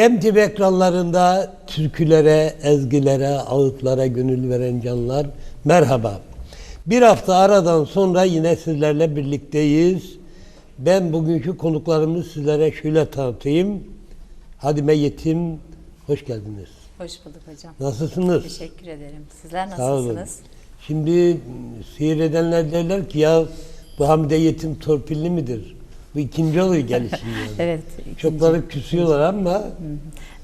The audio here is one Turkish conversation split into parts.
Dem TV ekranlarında türkülere, ezgilere, ağıtlara gönül veren canlar merhaba. Bir hafta aradan sonra yine sizlerle birlikteyiz. Ben bugünkü konuklarımı sizlere şöyle tanıtayım. Hadime Yetim, hoş geldiniz. Hoş bulduk hocam. Nasılsınız? Teşekkür ederim. Sizler Sağ olun. nasılsınız? Şimdi seyredenler derler ki ya bu Hamide Yetim torpilli midir? Bu ikinci oluyor gelişim yani. Evet. ikinci. Çokları küsüyorlar ama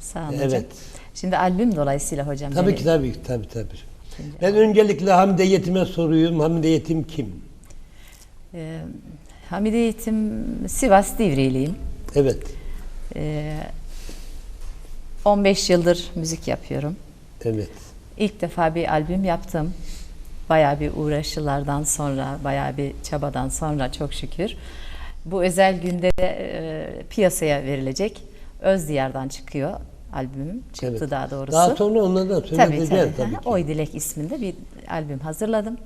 Sağ olun hocam. evet. Şimdi albüm dolayısıyla hocam. Tabii ki tabii ki tabii tabii. Ben öncelikle Hamide Yetim'e soruyorum. Hamide Yetim kim? Ee, Hamide Yetim Sivas Divriliyim. Evet. Ee, 15 yıldır müzik yapıyorum. Evet. İlk defa bir albüm yaptım. Bayağı bir uğraşılardan sonra, bayağı bir çabadan sonra çok şükür. Bu özel günde de e, piyasaya verilecek. Öz Diyar'dan çıkıyor albümüm. Çıktı evet. daha doğrusu. Daha sonra onları da Tabii söyleyeceğiz tabii. tabii, hı. ki. Oy Dilek isminde bir albüm hazırladım.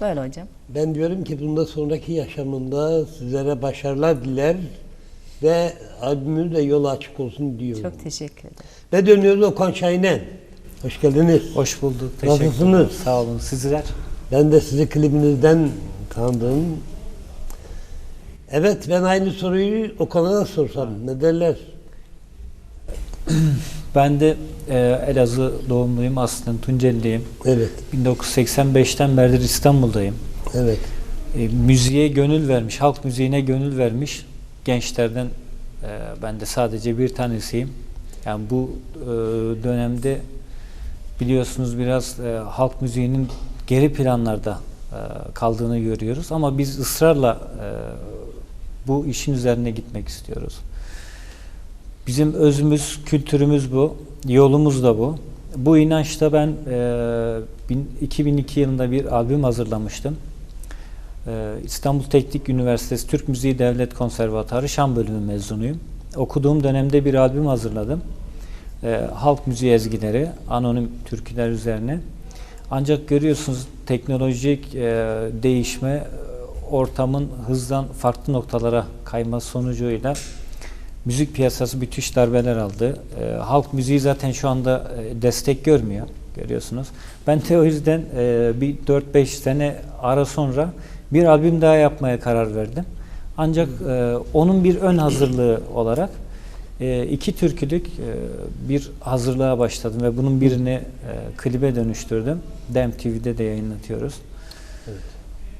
Böyle hocam. Ben diyorum ki bundan sonraki yaşamında sizlere başarılar diler ve albümünüz de yolu açık olsun diyorum. Çok teşekkür ederim. Ve dönüyoruz Okan Şahinen. Hoş geldiniz. Hoş bulduk. Teşekkür Nasılsınız? Sağ olun. Sizler? Ben de sizi klibinizden tanıdım. Evet ben aynı soruyu Okan'a da sorsam ne derler? Ben de e, Elazığ doğumluyum. Aslında Tunceliliyim. Evet, 1985'ten beridir İstanbul'dayım. evet. E, müziğe gönül vermiş, halk müziğine gönül vermiş gençlerden e, ben de sadece bir tanesiyim. Yani bu e, dönemde biliyorsunuz biraz e, halk müziğinin geri planlarda e, kaldığını görüyoruz. Ama biz ısrarla e, bu işin üzerine gitmek istiyoruz. Bizim özümüz, kültürümüz bu, yolumuz da bu. Bu inançta ben e, bin- 2002 yılında bir albüm hazırlamıştım. E, İstanbul Teknik Üniversitesi Türk Müziği Devlet Konservatuarı Şan bölümü mezunuyum. Okuduğum dönemde bir albüm hazırladım. E, halk müziği ezgileri, anonim türküler üzerine. Ancak görüyorsunuz teknolojik e, değişme ortamın hızdan farklı noktalara kayması sonucuyla müzik piyasası müthiş darbeler aldı. E, halk müziği zaten şu anda e, destek görmüyor görüyorsunuz. Ben de o yüzden e, bir 4-5 sene ara sonra bir albüm daha yapmaya karar verdim. Ancak e, onun bir ön hazırlığı olarak e, iki türkülük e, bir hazırlığa başladım ve bunun birini e, klibe dönüştürdüm. Dem TV'de de yayınlatıyoruz.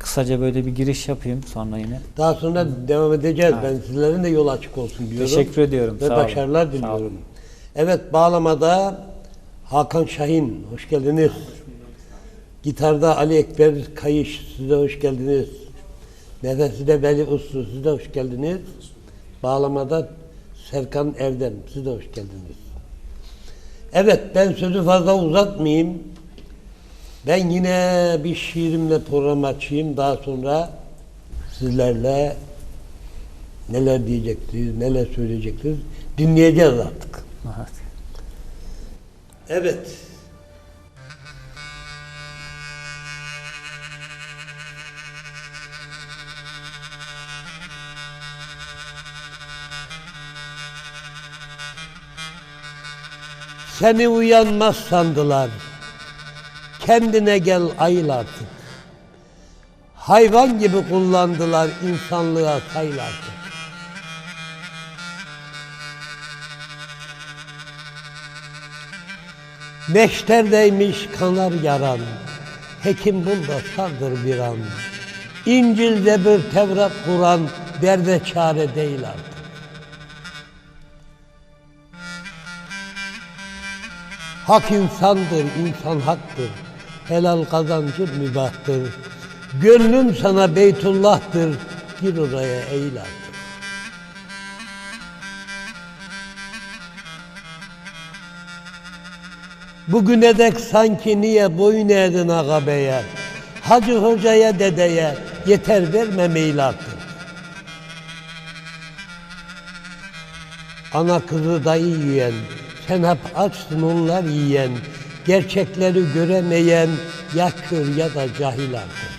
Kısaca böyle bir giriş yapayım sonra yine. Daha sonra devam edeceğiz. Ben sizlerin de yol açık olsun diyorum. Teşekkür ediyorum. Ve Sağ olun. başarılar Sağ olun. diliyorum. Evet bağlamada Hakan Şahin hoş geldiniz. Gitarda Ali Ekber Kayış size hoş geldiniz. Nefesinde Veli Uslu size hoş geldiniz. Bağlamada Serkan Erdem size hoş geldiniz. Evet ben sözü fazla uzatmayayım. Ben yine bir şiirimle program açayım. Daha sonra sizlerle neler diyeceksiniz, neler söyleyeceksiniz dinleyeceğiz artık. Evet. Evet. Seni uyanmaz sandılar. Kendine gel ayıl artık. Hayvan gibi kullandılar insanlığa sayıl artık. Meşterdeymiş kanar yaran, hekim bunda sardır bir an. İncil, Zebur, Tevrat, Kur'an derde çare değil artık. Hak insandır, insan haktır. Helal kazancı mübahtır. Gönlüm sana Beytullah'tır. Gir oraya eğil artık. Bugüne dek sanki niye boyun eğdin ağabeye? Hacı hocaya dedeye yeter verme meyil. Ana kızı dayı yiyen, sen hep açsın onlar yiyen, gerçekleri göremeyen ya kör ya da cahil artık.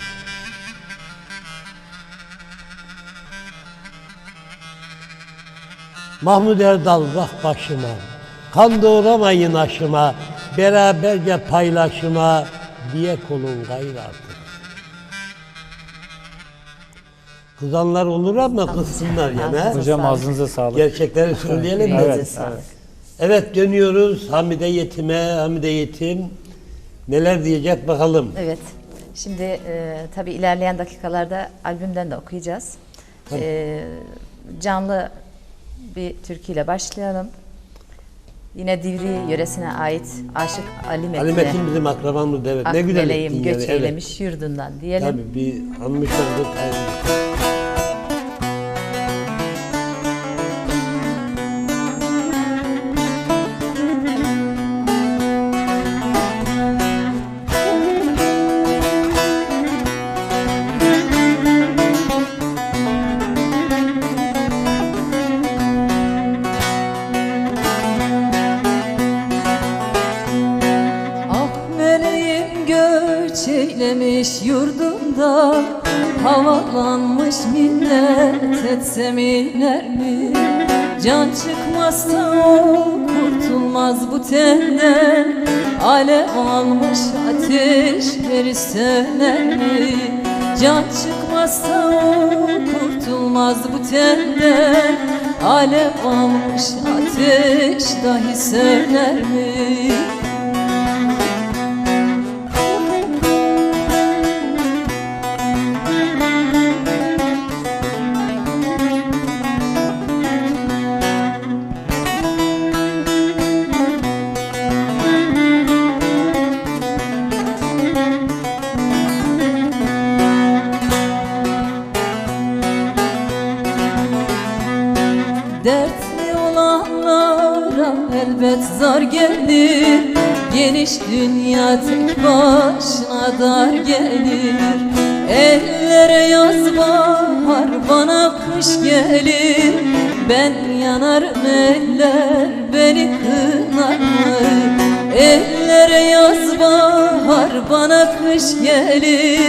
Mahmud Erdal bak başıma. Kan doğramayın aşıma. Beraberce paylaşıma. Diye kolun gayrı artık. Kızanlar olur ama kızsınlar yine. Ağzınıza Hocam ağzınıza sağlık. Gerçekleri söyleyelim mi? Elinize Evet, sağlık. Evet dönüyoruz Hamide Yetim'e. Hamide Yetim neler diyecek bakalım. Evet. Şimdi e, tabii ilerleyen dakikalarda albümden de okuyacağız. E, canlı bir türküyle başlayalım. Yine Divri yöresine ait Aşık Ali Metin'e Ali Metin bizim akrabamız evet. Ne güzel ettin göç yani, evet. eylemiş yurdundan diyelim. Tabii bir anmış olduk. O kurtulmaz bu tenden Alev almış ateşleri söner mi? Can çıkmazsa kurtulmaz bu tenden Alev almış ateş dahi söner mi? Dünya tek başına dar gelir Ellere yaz bahar bana kış gelir Ben yanarım eller beni kınar mı? Ellere yaz bahar bana kış gelir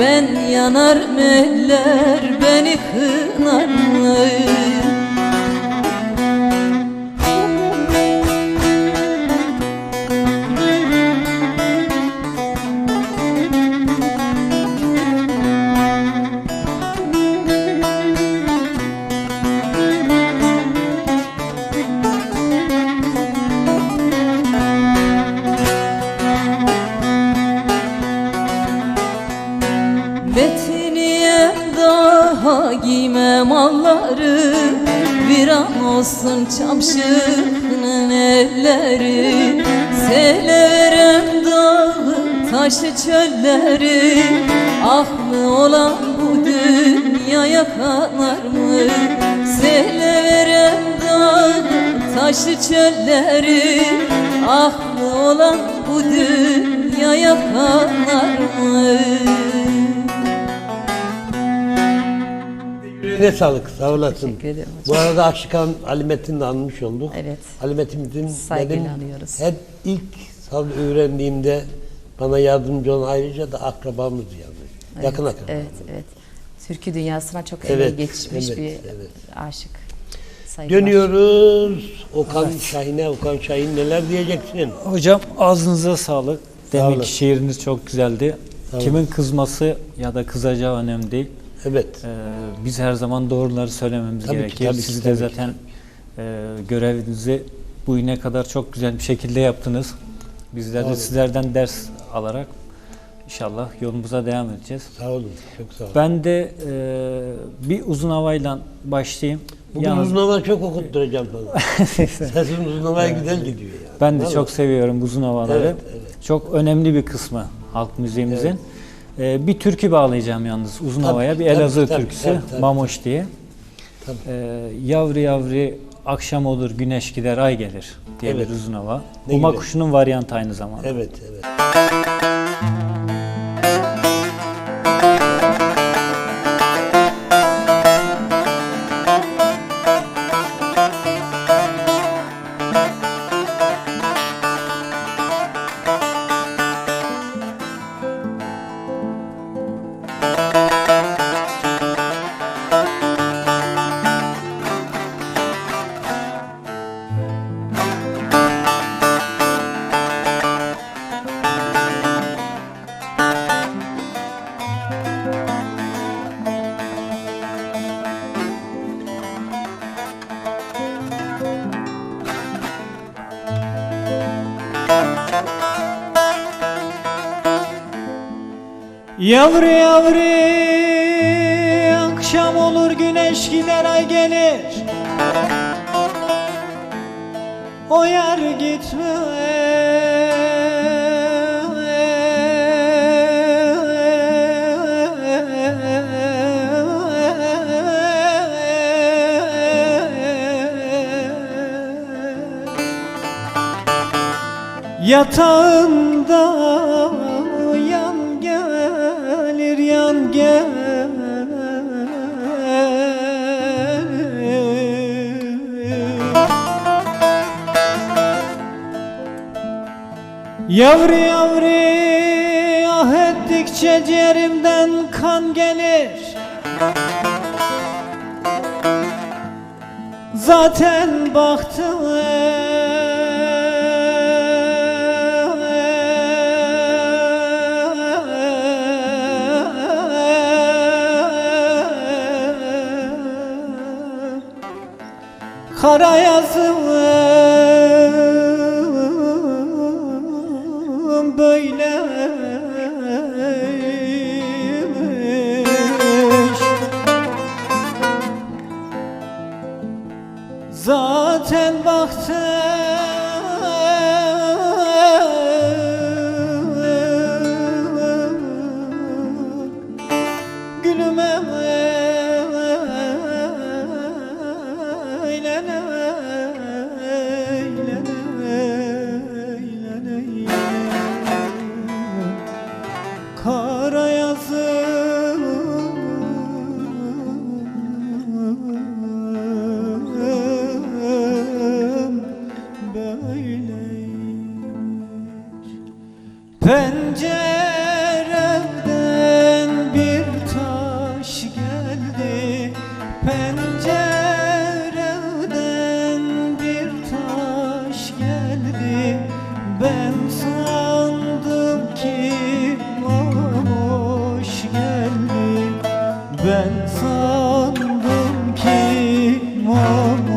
Ben yanarım eller beni kınar mı? Betiniye daha giymem malları Viran olsun çamşının elleri Severem dağı taşı çölleri Aklı olan bu dünyaya kanar mı? Severem dağı taşı çölleri Aklı olan bu dünyaya kanar mı? Ne sağlık sağ olasın. Teşekkür ederim Bu arada Aşıkan Ali Metin'i de anmış olduk. Evet. Ali Metin'imizin Saygıyla benim anıyoruz. hep ilk saz öğrendiğimde bana yardımcı olan ayrıca da akrabamız yani. Evet, Yakın akrabamız. Evet, evet. Türkü dünyasına çok Evet, emeği geçmiş evet, bir evet. aşık. Saygılar. Dönüyoruz. Okan Şahin'e. Okan Şahin neler diyeceksin? Hocam ağzınıza sağlık. Demek ki şiiriniz çok güzeldi. Sağ. Kimin kızması ya da kızacağı önemli değil. Evet. Ee, biz her zaman doğruları söylememiz Tabii ki, gerekir. tabii ki, Siz tabii de ki. zaten e, görevinizi bu güne kadar çok güzel bir şekilde yaptınız. Bizler de sizlerden ders alarak inşallah yolumuza devam edeceğiz. Sağ olun. Çok sağ olun. Ben de e, bir uzun havayla başlayayım. Bugün Yalnız uzun hava çok okutturacağım sana. Sesin uzun havaya güzel gidiyor ya. ben de Vallahi. çok seviyorum uzun havaları. Evet, evet. Çok önemli bir kısmı halk müziğimizin. E, bir türkü bağlayacağım yalnız uzun Tabii, havaya. Bir tabii, Elazığ tabii, türküsü tabii, tabii. Mamoş diye. Tabii. Ee, yavru yavru akşam olur güneş gider ay gelir diye Evet. bir uzun hava. Ne Uma güzel. kuşunun varyantı aynı zamanda. Evet, evet. Yavru yavru akşam olur güneş gider ay gelir. O yer gitme Yatağında Yavru yavru ah ettikçe ciğerimden kan gelir. Zaten baktım. Kara yazım Zaten sandım ki hoş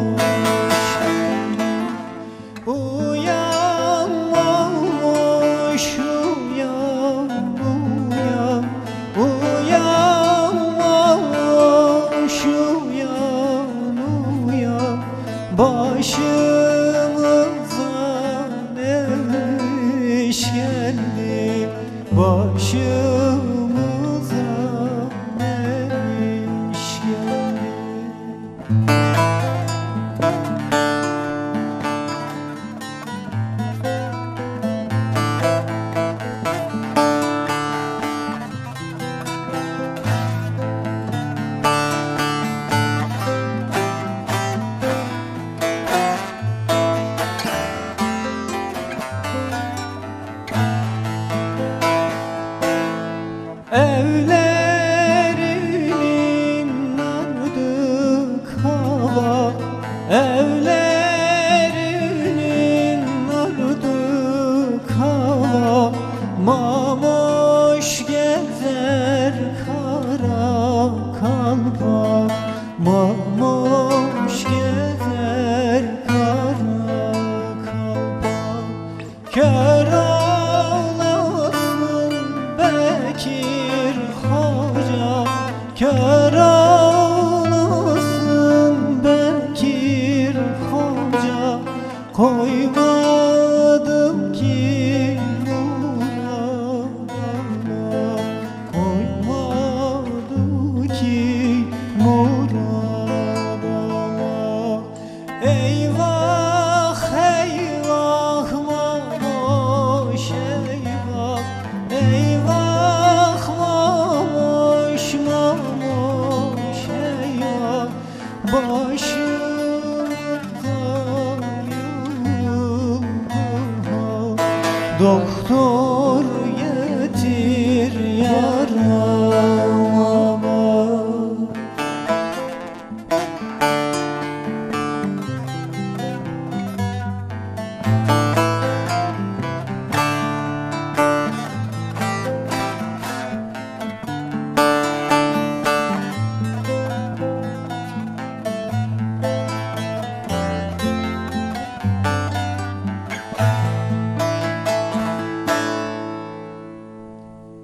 Mamoş gezer kara kalpa Mamoş gezer kara kalpa Kör ağlasın Bekir Hoca. Kör ağlasın Bekir Hoca. Koymadım ki Doktor getir yarama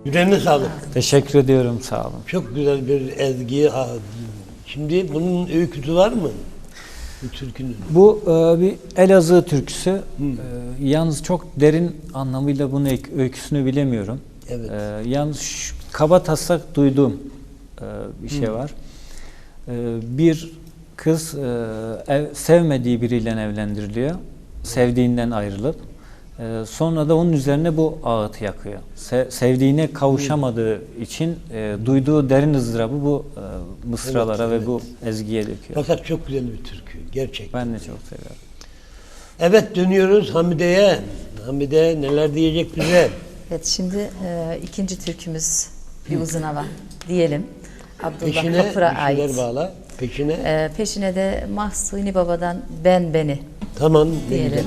Yüreğine sağlık. Teşekkür ediyorum sağ olun. Çok güzel bir ezgi. Şimdi bunun öyküsü var mı? Bu türkünün. Bu e, bir Elazığ türküsü. E, yalnız çok derin anlamıyla bunun öyküsünü bilemiyorum. Evet. E, yalnız şu, kaba taslak duyduğum e, bir şey Hı. var. E, bir kız e, ev, sevmediği biriyle evlendiriliyor. Sevdiğinden ayrılıp e, sonra da onun üzerine bu ağıtı yakıyor. Se- sevdiğine kavuşamadığı için e, duyduğu derin ızdırabı bu e, mısralara Evet, ve evet. bu ezgiye döküyor. Fakat çok güzel bir türkü. Gerçekten. Ben de çok seviyorum. Evet dönüyoruz Hamide'ye. Hamide neler diyecek bize? Evet şimdi e, ikinci türkümüz bir uzun hava diyelim. Abdullah Peşine Kapır'a ait. bağla. Peşine. E, peşine de Mahsuni Baba'dan Ben Beni Tamam. diyelim. güzel.